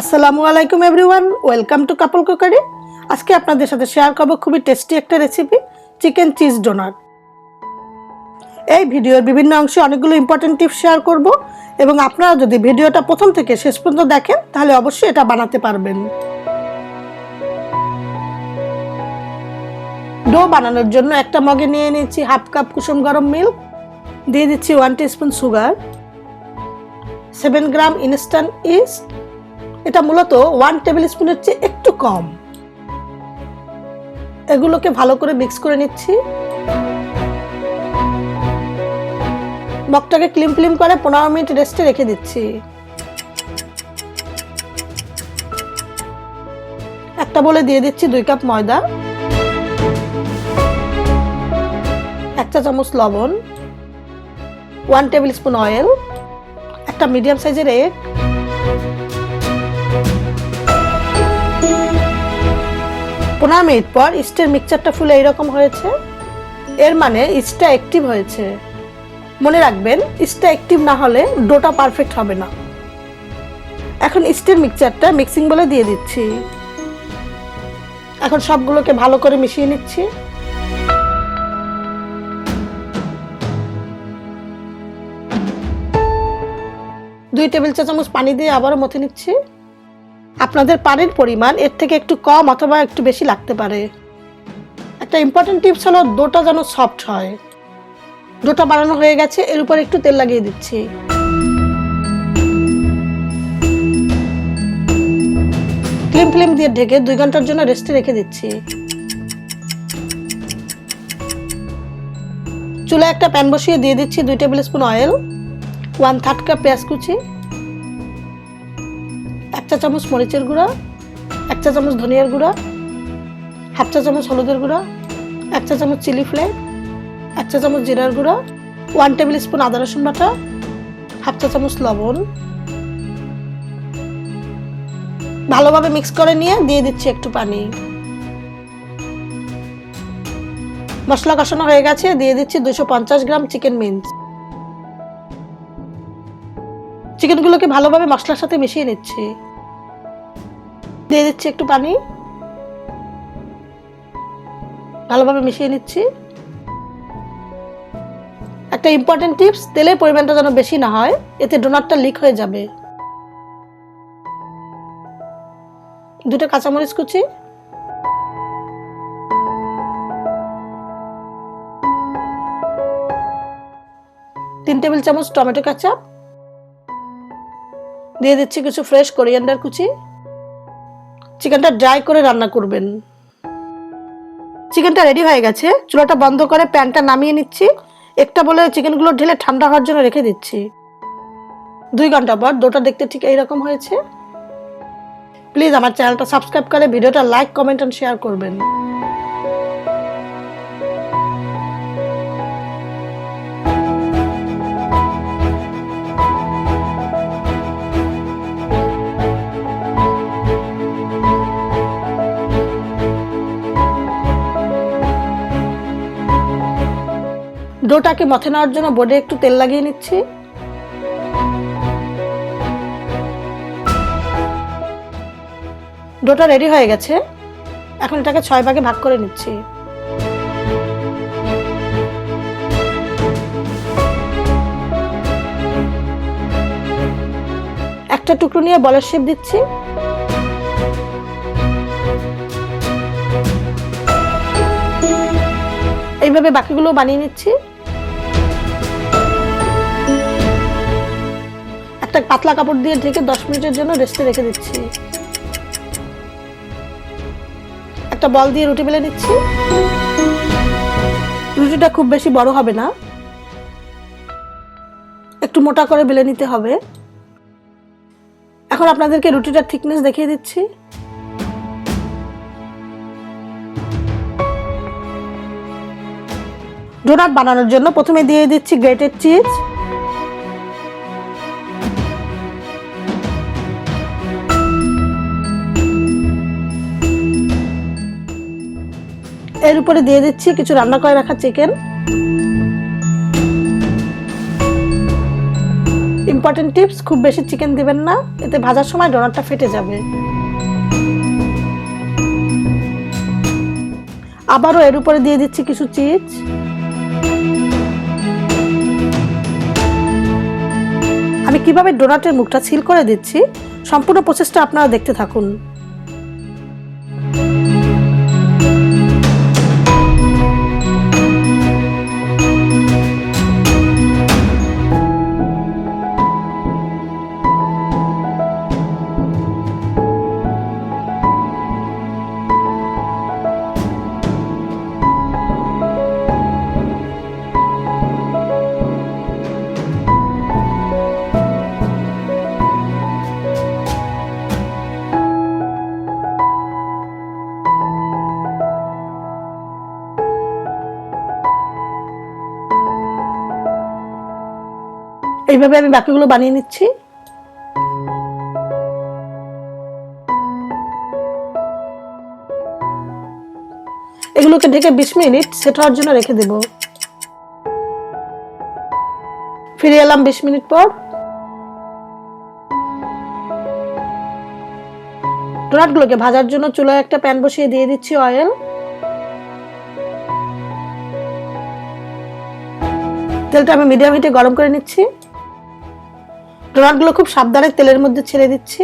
আসসালামু আলাইকুম everyone, welcome to couple cookery. আজকে আপনাদের সাথে শেয়ার করব খুবই টেস্টি একটা রেসিপি চিকেন চিজ ডোনার এই ভিডিওর বিভিন্ন অংশে অনেকগুলো ইম্পর্টেন্ট টিপস শেয়ার করব এবং আপনারা যদি ভিডিওটা প্রথম থেকে শেষ পর্যন্ত দেখেন, তাহলে অবশ্যই এটা বানাতে পারবেন। ডো বানানোর জন্য একটা মগে নিয়ে নিচ্ছি হাফ কাপ কুসুম গরম মিল্ক দিয়ে দিচ্ছি one spoon sugar seven gram instant yeast এটা মূলত ওয়ান টেবিল স্পুনের চেয়ে একটু কম। এগুলোকে ভালো করে মিক্স করে নিচ্ছি। মগটাকে ক্লিম ক্লিম করে পনেরো মিনিট রেস্টে রেখে দিচ্ছি। একটা বলে দিয়ে দিচ্ছি দুই কাপ ময়দা। এক চা চামচ লবণ। ওয়ান টেবিল স্পুন অয়েল একটা মিডিয়াম সাইজের এগ পনেরো মিনিট পর ইস্টের মিক্সচারটা ফুলে এইরকম হয়েছে। এর মানে ইস্টটা অ্যাক্টিভ হয়েছে। মনে রাখবেন, ইস্টটা অ্যাক্টিভ না হলে ডোটা পারফেক্ট হবে না। এখন ইস্টের মিক্সচারটা মিক্সিং বলে দিয়ে দিচ্ছি। এখন সবগুলোকে ভালো করে মিশিয়ে নিচ্ছি। দুই টেবিল চা চামচ পানি দিয়ে আবারও মথে নিচ্ছি। আপনাদের পানির পরিমাণ এর থেকে একটু কম অথবা একটু বেশি লাগতে পারে। একটা ইম্পর্টেন্ট টিপস হলো ডোটা যেন সফট হয়। ডোটা বানানো হয়ে গেছে, এর উপর একটু তেল লাগিয়ে দিচ্ছি। ক্লিম ফ্লেম দিয়ে ঢেকে দুই ঘণ্টার জন্য রেস্টে রেখে দিচ্ছি। চুলে একটা প্যান বসিয়ে দিয়ে দিচ্ছি দুই table spoon oil one third cup পেঁয়াজ কুচি। চা চামচ মরিচের গুঁড়া, এক চা চামচ ধনিয়ার গুঁড়া, হাফ চা চামচ হলুদের গুঁড়া, এক চা চামচ চিলি ফ্লেক, এক চা চামচ জিরার গুঁড়া, ওয়ান টেবিল স্পুন আদা রসুন বাটা, হাফ চা চামচ লবণ। ভালোভাবে মিক্স করে নিয়ে দিয়ে দিচ্ছি একটু পানি। মশলা কষানো হয়ে গেছে, দিয়ে দিচ্ছি দুশো পঞ্চাশ গ্রাম চিকেন মিন্স। চিকেনগুলোকে ভালোভাবে মশলার সাথে মিশিয়ে নিচ্ছি। দিয়ে দিচ্ছি একটু পানি। ভালোভাবে মিশিয়ে নিচ্ছি। একটা ইম্পর্টেন্ট টিপস তেলের পরিমাণটা যেন বেশি না হয়, এতে ডোনাটটা লিক হয়ে যাবে। দুটো কাঁচামরিচ কুচি। তিন টেবিল চামচ টমেটো কাঁচাপ। দিয়ে দিচ্ছি কিছু ফ্রেশ কোরিয়ান্ডার কুচি। চিকেনটা ড্রাই করে রান্না করবেন। চিকেনটা রেডি হয়ে গেছে। চুলাটা বন্ধ করে প্যানটা নামিয়ে নিচ্ছি। একটা বলে চিকেনগুলো ঢেলে ঠান্ডা হওয়ার জন্য রেখে দিচ্ছি। দুই ঘণ্টা পর দুটা দেখতে ঠিক এইরকম হয়েছে। প্লিজ আমার চ্যানেলটা সাবস্ক্রাইব করে, ভিডিওটা লাইক কমেন্ট অ্যান্ড শেয়ার করবেন। ডোটাকে মথে নেওয়ার জন্য বোর্ডে একটু তেল লাগিয়ে নিচ্ছি। ডোটা রেডি হয়ে গেছে। এখন এটাকে ছয় ভাগে ভাগ করে নিচ্ছি। একটা টুকরো নিয়ে বলের শেপ দিচ্ছি। এইভাবে বাকিগুলো বানিয়ে নিচ্ছি। একটা পাতলা কাপড় দিয়ে ঢেকে দশ মিনিটের জন্য রেস্টে রেখে দিচ্ছি। একটা বল দিয়ে রুটি বেলে নিচ্ছি। রুটিটা খুব বেশি বড় হবে না। একটু মোটা করে বেলে নিতে হবে। এখন আপনাদেরকে রুটিটার থিকনেস দেখিয়ে দিচ্ছি। ডোনাট বানানোর জন্য প্রথমে দিয়ে দিচ্ছি গ্রেটেড চিজ। এর উপরে দিয়ে দিচ্ছি কিছু রান্না করে রাখা চিকেন ইম্পর্টেন্ট টিপস খুব বেশি চিকেন দিবেন না, এতে ভাজার সময় ডোনাটটা ফেটে যাবে। আবারও এর উপরে দিয়ে দিচ্ছি কিছু চিজ আমি কীভাবে ডোনাটের মুখটা সিল করে দিচ্ছি, সম্পূর্ণ প্রসেসটা আপনারা দেখতে থাকুন। এইভাবে আমি বাকিগুলো বানিয়ে নিচ্ছি। এগুলোকে ঢেকে বিশ মিনিট সেট হওয়ার জন্য রেখে দেব। ফিরে এলাম বিশ মিনিট পর। ডোনাটগুলোকে ভাজার জন্য চুলায় একটা প্যান বসিয়ে দিয়ে দিচ্ছি অয়েল। তেলটা আমি মিডিয়াম হিটে গরম করে নিচ্ছি। ডোনাটগুলো খুব সাবধানে তেলের মধ্যে ছেড়ে দিচ্ছি।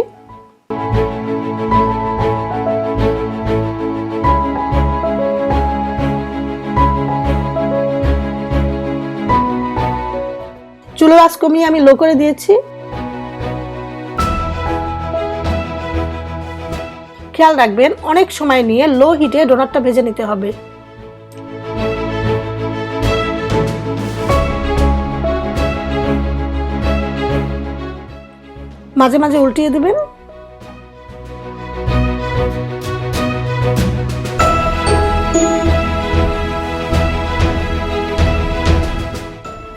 চুলো আঁচ কমিয়ে আমি লো করে দিয়েছি। খেয়াল রাখবেন, অনেক সময় নিয়ে লো হিটে ডোনাটটা ভেজে নিতে হবে। মাঝে মাঝে উল্টিয়ে দেবেন।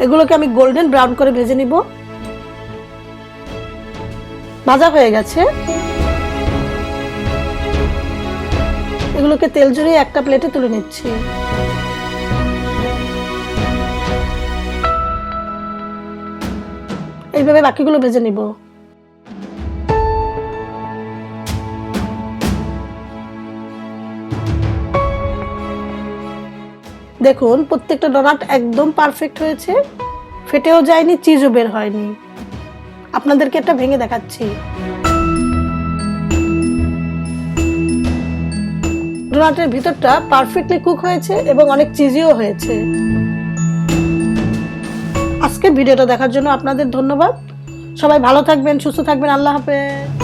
এগুলোকে আমি গোল্ডেন ব্রাউন করে ভেজে নিব। ভাজা হয়ে গেছে। এগুলোকে তেল জড়িয়ে একটা প্লেটে তুলে নিচ্ছি। এইভাবে বাকিগুলো ভেজে নিব। দেখুন, প্রত্যেকটা ডোনাট একদম পারফেক্ট হয়েছে। ফেটেও যায়নি চিজও বের হয়নি। আপনাদেরকে একটা ভেঙে দেখাচ্ছি। ডোনাটের ভিতরটা পারফেক্টলি কুক হয়েছে এবং অনেক চিজিও হয়েছে। আজকে ভিডিওটা দেখার জন্য আপনাদের ধন্যবাদ। সবাই ভালো থাকবেন, সুস্থ থাকবেন। আল্লাহ হাফেজ।